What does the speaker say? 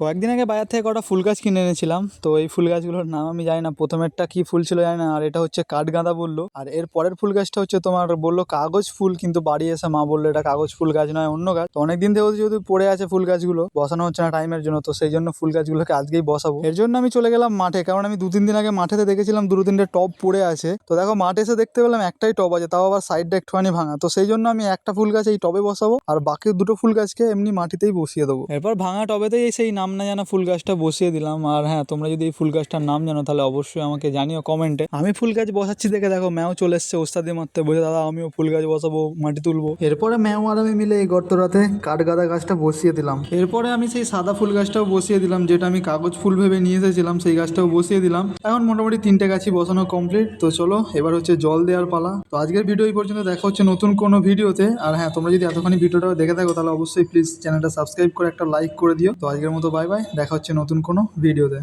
কয়েকদিন আগে বাজার থেকে কটা ফুল গাছ কিনে এনেছিলাম, তো এই ফুল গাছগুলোর নাম আমি জানি না, প্রথমেরটা কি ফুল ছিল জানি না, আর এটা হচ্ছে কাঠগাঁদা বলল, আর এর পরের ফুল গাছটা হচ্ছে তোমার বলল কাগজ ফুল, কিন্তু বাড়ি এসে মা বলল এটা কাগজ ফুল গাছ নয়, অন্য গাছ, তো অনেকদিন থেকে যেহেতু পড়ে আছে ফুল গাছগুলো, বসানো হচ্ছে না টাইমের জন্য, তো সেই জন্য ফুল গাছগুলোকে আজকেই বসাবো। এর জন্য আমি চলে গেলাম মাঠে, কারণ আমি দু তিন দিন আগে মাঠেতে দেখেছিলাম দুটো তিনটে টব পড়ে আছে, তো দেখো মাঠে এসে দেখতে পেলাম একটাই টব আছে, তাও আবার সাইডটা একটুখানি ভাঙা, তো সেই জন্য আমি একটা ফুল গাছ এই টবে বসাবো, আর বাকি দুটো ফুল গাছকে এমনি মাটিতেই বসিয়ে দেবো। এরপর ভাঙা টবেতেই সেই নাম না জানা ফুল গাছটা বসিয়ে দিলাম। আর হ্যাঁ তোমরা যদি এই ফুল গাছটার নাম জানো তাহলে অবশ্যই আমাকে জানিও কমেন্টে। আমি ফুল গাছ বসাচ্ছি দেখে দেখো ম্যাও চলে এসছে ওস্তাদি মারতে বলে দাদা আমিও ফুল গাছ বসাবো মাটি তুলবো। এরপরে ম্যাও আর আমি মিলে এই গর্তটাতে কাঠগাদা গাছটা বসিয়ে দিলাম। এরপরে আমি সেই সাদা ফুল গাছটাও বসিয়ে দিলাম যেটা আমি কাগজ ফুল ভেবে নিয়ে এসেছিলাম সেই গাছটাও বসিয়ে দিলাম। এখন মোটামুটি তিনটে গাছই বসানো কমপ্লিট তো চলো এবার হচ্ছে জল দেওয়ার পালা। তো আজকের ভিডিও এই পর্যন্ত দেখা হচ্ছে নতুন কোনো ভিডিওতে আর হ্যাঁ তোমরা যদি এতখানি ভিডিওটা দেখে থাকো তাহলে অবশ্যই প্লিজ চ্যানেলটা সাবস্ক্রাইব করে একটা লাইক করে দিও। তো আজকের মতো বাই বাই দেখা হচ্ছে নতুন কোনো ভিডিওতে।